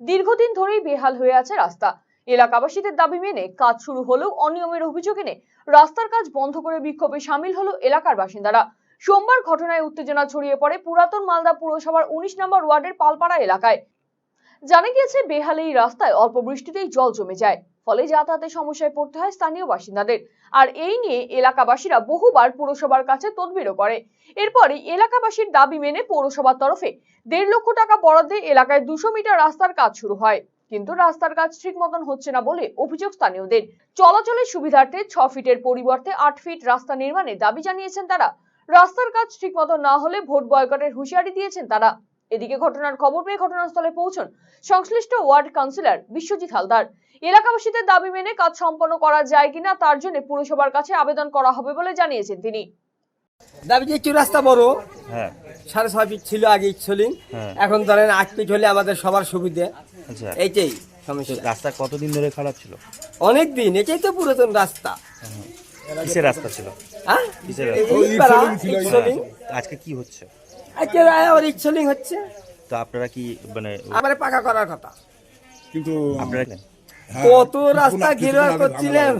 দীর্ঘদিন ধরেই বেহাল হয়ে আছে রাস্তা। এলাকাবাসীদের দাবি মেনে কাজ শুরু হলেও অনিয়মের অভিযোগ এনে রাস্তার কাজ বন্ধ করে বিক্ষোভে সামিল হলো এলাকার বাসিন্দারা। সোমবার ঘটনায় উত্তেজনা ছড়িয়ে পড়ে পুরাতন মালদা পুরসভার উনিশ নম্বর ওয়ার্ডের পালপাড়া এলাকায়। জানা গিয়েছে বেহাল এই রাস্তায় অল্প বৃষ্টিতেই জল জমে যায়। ফলে যাতায়াতের সমস্যায় পড়তে হয় স্থানীয় বাসিন্দাদের। আর এই নিয়ে এলাকাবাসীরা বহুবার পুরসভার কাছে তদবিরও করে। এরপরই এলাকাবাসীর দাবি মেনে পৌরসভার তরফে দেড় লক্ষ টাকা বরাদ্দে এলাকায় দুশো মিটার রাস্তার কাজ শুরু হয়। কিন্তু রাস্তার কাজ ঠিক মতন হচ্ছে না বলে অভিযোগ স্থানীয়দের। চলাচলের সুবিধার্থে ছ ফিটের পরিবর্তে আট ফিট রাস্তা নির্মাণে দাবি জানিয়েছেন তারা। রাস্তার কাজ ঠিক মতো না হলে ভোট বয়কটের হুঁশিয়ারি দিয়েছেন তারা। এদিকে ঘটনার খবর পেয়ে ঘটনাস্থলে পৌঁছন সংশ্লিষ্ট ওয়ার্ড কাউন্সিলর বিশ্বজিৎ হালদার। এলাকাবাসীদের দাবি মেনে কাজ সম্পন্ন করা যায় কিনা তার জন্য পুরসভার কাছে আবেদন করা হবে বলে জানিয়েছেন তিনি। দাবি যে একটু রাস্তা বড় হ্যাঁ। সাড়ে ছয় ফিট ছিল আগে ইচ্ছলিং হ্যাঁ। এখন ধরেন আট ফিট হলে আমাদের সবার সুবিধে। আচ্ছা। এইটাই সমস্যা। রাস্তা কতদিন ধরে খারাপ ছিল? অনেক দিন এটাই তো পুরাতন রাস্তা। কিসের রাস্তা ছিল? কিসের রাস্তা? পাড়া, হ্যাঁ, আজকে কি হচ্ছে? আজকে আবার ইচ্ছলিং হচ্ছে। তো আপনারা কি মানে আবার পাকা করার কথা। কিন্তু আপনারা কত রাস্তা ঘেরা করছিলেন।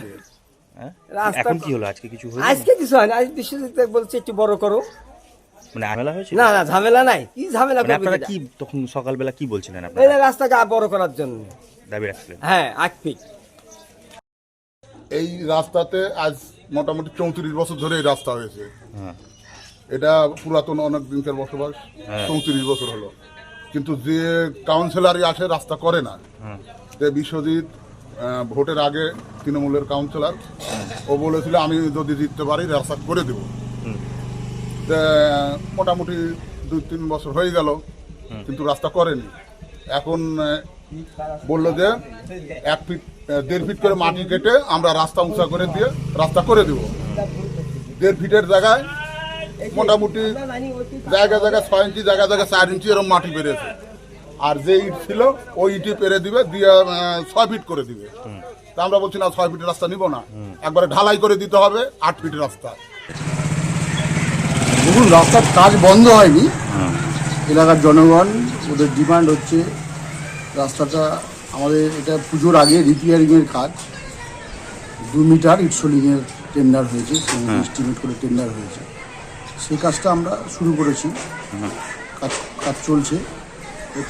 হ্যাঁ? রাস্তা এখন কি হলো? আজকে কিছু হলো? আজকে কিছু হয় না আজ বিশ্বজিৎ বলছে একটু বড় করো। মানে ঝামেলা হয়েছে না না ঝামেলা নাই। কি ঝামেলা মানে করবে আপনারা কি তখন সকালবেলা কি বলছিলেন এই আপনারা? যে রাস্তাকে আর বড় করার জন্য। দাবি রাখছিলেন? হ্যাঁ আট ফিট এই রাস্তাতে আজ মোটামুটি চৌত্রিশ বছর ধরে এই রাস্তা হয়েছে। হ্যাঁ। এটা পুরাতন অনেক দিনকার বসবাস হ্যাঁ। চৌত্রিশ বছর হলো। কিন্তু যে কাউন্সিলরই আসে রাস্তা করে না। যে বিশ্বজিৎ ভোটের আগে তৃণমূলের কাউন্সিলর ও বলেছিল আমি যদি জিততে পারি রাস্তা করে দেব। মোটামুটি দুই তিন বছর হয়ে গেল কিন্তু রাস্তা করেনি। এখন বলল যে এক ফিট দেড় ফিট করে মাটি কেটে আমরা রাস্তা উঁচা করে দিয়ে রাস্তা করে দেব। দেড় ফিটের জায়গায় মোটামুটি জায়গা জায়গা ছয় ইঞ্চি জায়গা জায়গা চার ইঞ্চি এরকম মাটি পেরেছে। আর যে ইট ছিল ওই ইটি পেরে দিবে দিয়ে ছয় ফিট করে দিবে। তা আমরা বলছি না ছয় ফিটের রাস্তা নিব না। একবারে ঢালাই করে দিতে হবে আট ফিটের রাস্তা। দেখুন রাস্তার কাজ বন্ধ হয়নি। এলাকার জনগণ ওদের ডিমান্ড হচ্ছে রাস্তাটা আমাদের এটা পুজোর আগে রিপেয়ারিংয়ের কাজ। দু মিটার ইটসোলিংয়ের টেন্ডার হয়েছে এস্টিমেট করে টেন্ডার হয়েছে। সেই কাজটা আমরা শুরু করেছি। কাজ কাজ চলছে।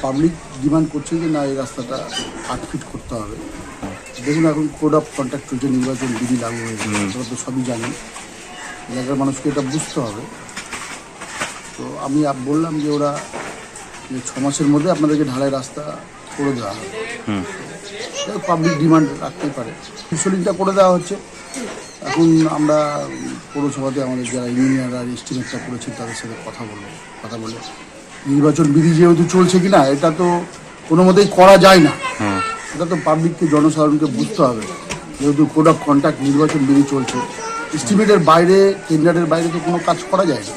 পাবলিক ডিমান্ড করছে যে না এই রাস্তাটা আট ফিট করতে হবে। দেখুন এখন কোড অফ কন্ট্যাক্ট চলছে নির্বাচন বিধি লাগু হয়েছে আপনারা তো সবই জানেন এলাকার মানুষকে এটা বুঝতে হবে। তো আমি বললাম যে ওরা যে ছ মাসের মধ্যে আপনাদেরকে ঢালাই রাস্তা করে দেওয়া হবে। পাবলিক ডিমান্ড রাখতেই পারে। ইনসুলিনটা করে দেওয়া হচ্ছে। এখন আমরা পৌরসভাতে আমাদের যারা ইঞ্জিনিয়াররা আর এস্টিমেটটা করেছেন তাদের সাথে কথা বলব কথা বলে। নির্বাচন বিধি যেহেতু চলছে কিনা এটা তো কোনো মতেই করা যায় না। এটা তো পাবলিককে জনসাধারণকে বুঝতে হবে। যেহেতু কোড অফ কন্ট্যাক্ট নির্বাচন বিধি চলছে এস্টিমেটের বাইরে টেন্ডারের বাইরে তো কোনো কাজ করা যায় না।